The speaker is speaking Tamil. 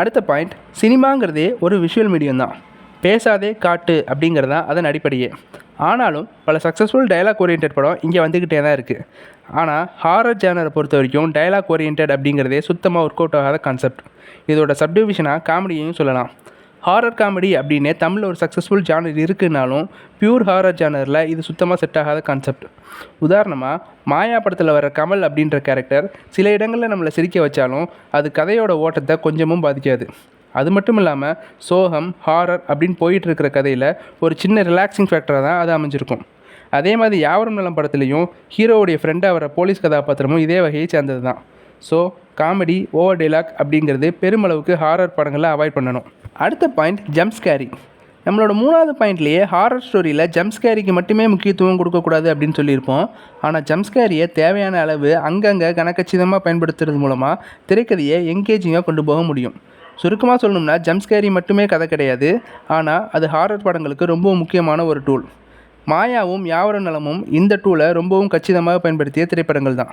அடுத்த பாயிண்ட் சினிமாங்கிறதே ஒரு விஷுவல் மீடியம் தான். பேசாதே காட்டு அப்படிங்கிறது தான் அதன் அடிப்படையே. ஆனாலும் பல சக்ஸஸ்ஃபுல் டைலாக் ஓரியன்ட் படம் இங்கே வந்துக்கிட்டே தான் இருக்குது ஆனால் ஹாரர் ஜேனரை பொறுத்த வரைக்கும் டைலாக் ஓரியன்ட் அப்படிங்கிறதே சுத்தமாக ஒர்க் அவுட் ஆகாத கான்செப்ட் இதோட சப்டிவிஷனாக காமெடியையும் சொல்லலாம். ஹாரர் காமெடி அப்படின்னு தமிழில் ஒரு சக்ஸஸ்ஃபுல் ஜானர் இருக்குனாலும் பியூர் ஹாரர் ஜானரில் இது சுத்தமாக செட் ஆகாத கான்செப்ட் உதாரணமாக மாயா படத்தில் வர கமல் அப்படின்ற கேரக்டர் சில இடங்களில் நம்மளை சிரிக்க வச்சாலும் அது கதையோட ஓட்டத்தை கொஞ்சமும் பாதிக்காது. அது மட்டும் இல்லாமல் சோகம் ஹாரர் அப்படின்னு போயிட்டுருக்கிற கதையில் ஒரு சின்ன ரிலாக்ஸிங் ஃபேக்டராக தான் அது அமைஞ்சிருக்கும். அதே மாதிரி யாவரும் நலம் படத்துலையும் ஹீரோவுடைய ஃப்ரெண்டாக வர போலீஸ் கதாபாத்திரமும் இதே வகையை சேர்ந்தது தான் ஸோ காமெடி ஓவர் டைலாக் அப்படிங்கிறது பெருமளவுக்கு ஹாரர் படங்களை அவாய்ட் பண்ணணும். அடுத்த பாயிண்ட் ஜம்ப்ஸ்கேரி நம்மளோட மூணாவது பாயிண்ட்லேயே ஹாரர் ஸ்டோரியில் ஜம்ப்ஸ்கேரிக்கு மட்டுமே முக்கியத்துவம் கொடுக்கக்கூடாது அப்படின்னு சொல்லியிருப்போம். ஆனால் ஜம்ப்ஸ்கேரியை தேவையான அளவு அங்கங்கே கனக்கச்சிதமாக பயன்படுத்துறது மூலமாக திரைக்கதையை எங்கேஜிங்காக கொண்டு போக முடியும். சுருக்கமாக சொல்லணும்னா ஜம்ப்ஸ்கேரி மட்டுமே கதை கிடையாது. ஆனால் அது ஹாரர் படங்களுக்கு ரொம்ப முக்கியமான ஒரு டூல் மாயாவும் யாவர நலமும் இந்த டூலை ரொம்பவும் கச்சிதமாக பயன்படுத்திய திரைப்படங்கள் தான்.